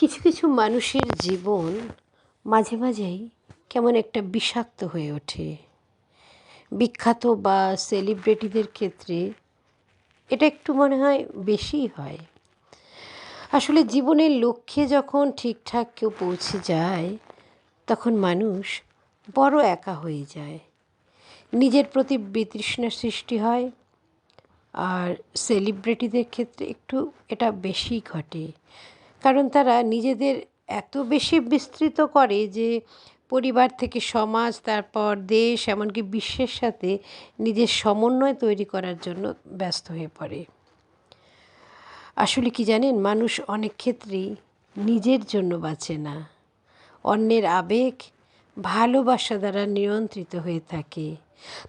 কিছু কিছু মানুষের জীবন মাঝে মাঝেই কেমন একটা বিষাক্ত হয়ে ওঠে। বিখ্যাত বা সেলিব্রিটিদের ক্ষেত্রে এটা একটু মনে হয় বেশিই হয়। আসলে জীবনের লক্ষ্যে যখন ঠিকঠাক কেউ পৌঁছে যায়, তখন মানুষ বড় একা হয়ে যায়। নিজের প্রতি বিতৃষ্ণা সৃষ্টি হয় আর সেলিব্রিটিদের ক্ষেত্রে একটু এটা বেশি ঘটে। কারণ তারা নিজেদের এত বেশি বিস্তৃত করে যে পরিবার থেকে সমাজ, তারপর দেশ, এমনকি বিশ্বের সাথে নিজের সমন্বয় তৈরি করার জন্য ব্যস্ত হয়ে পড়ে। আসলে কি জানেন, মানুষ অনেক ক্ষেত্রেই নিজের জন্য বাঁচে না। অন্যের আবেগ, ভালোবাসা দ্বারা নিয়ন্ত্রিত হয়ে থাকে।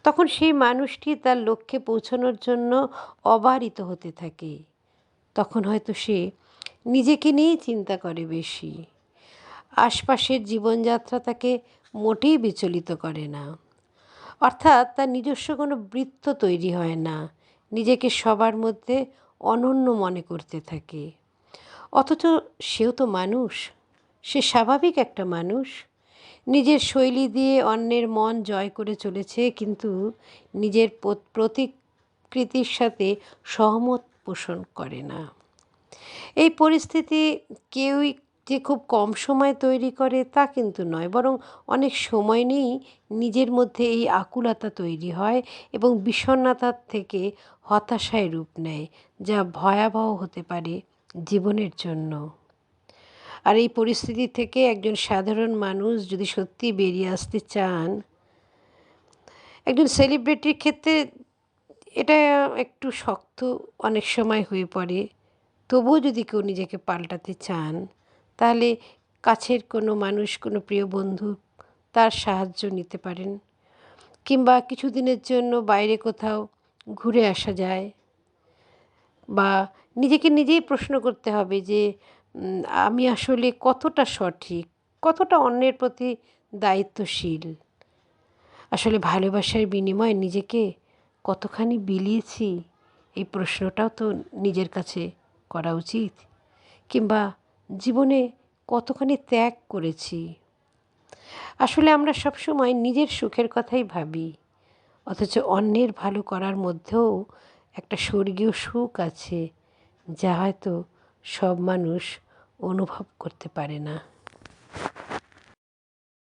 তখন সেই মানুষটি তার লক্ষ্যে পৌঁছানোর জন্য অবারিত হতে থাকে। তখন হয়তো সে নিজেকে নিয়েই চিন্তা করে বেশি। আশপাশের জীবনযাত্রা তাকে মোটেই বিচলিত করে না। অর্থাৎ তার নিজস্ব কোনো বৃত্ত তৈরি হয় না। নিজেকে সবার মধ্যে অনন্য মনে করতে থাকে। অথচ সেও তো মানুষ। সে স্বাভাবিক একটা মানুষ। নিজের শৈলী দিয়ে অন্যের মন জয় করে চলেছে কিন্তু নিজের প্রতিকৃতির সাথে সহমত পোষণ করে না। এই পরিস্থিতি কেউই যে খুব কম সময় তৈরি করে তা কিন্তু নয়, বরং অনেক সময় নিয়েই নিজের মধ্যে এই আকুলতা তৈরি হয় এবং বিষণ্ণতার থেকে হতাশায় রূপ নেয়, যা ভয়াবহ হতে পারে জীবনের জন্য। আর এই পরিস্থিতি থেকে একজন সাধারণ মানুষ যদি সত্যি বেরিয়ে আসতে চান, একজন সেলিব্রিটির ক্ষেত্রে এটা একটু শক্ত অনেক সময় হয়ে পড়ে। তবুও যদি কেউ নিজেকে পাল্টাতে চান, তাহলে কাছের কোনো মানুষ, কোনো প্রিয় বন্ধু তার সাহায্য নিতে পারেন। কিংবা কিছুদিনের জন্য বাইরে কোথাও ঘুরে আসা যায়। বা নিজেকে নিজেই প্রশ্ন করতে হবে যে আমি আসলে কতটা সঠিক, কতটা অন্যের প্রতি দায়িত্বশীল? আসলে ভালোবাসার বিনিময়ে নিজেকে কতখানি বিলিয়েছি? এই প্রশ্নটাও তো নিজের কাছে করা উচিত। কিংবা জীবনে কতখানি ত্যাগ করেছি। আসলে আমরা সবসময় নিজের সুখের কথাই ভাবি। অথচ অন্যের ভালো করার মধ্যেও একটা স্বর্গীয় সুখ আছে, যা হয়তো সব মানুষ অনুভব করতে পারে না।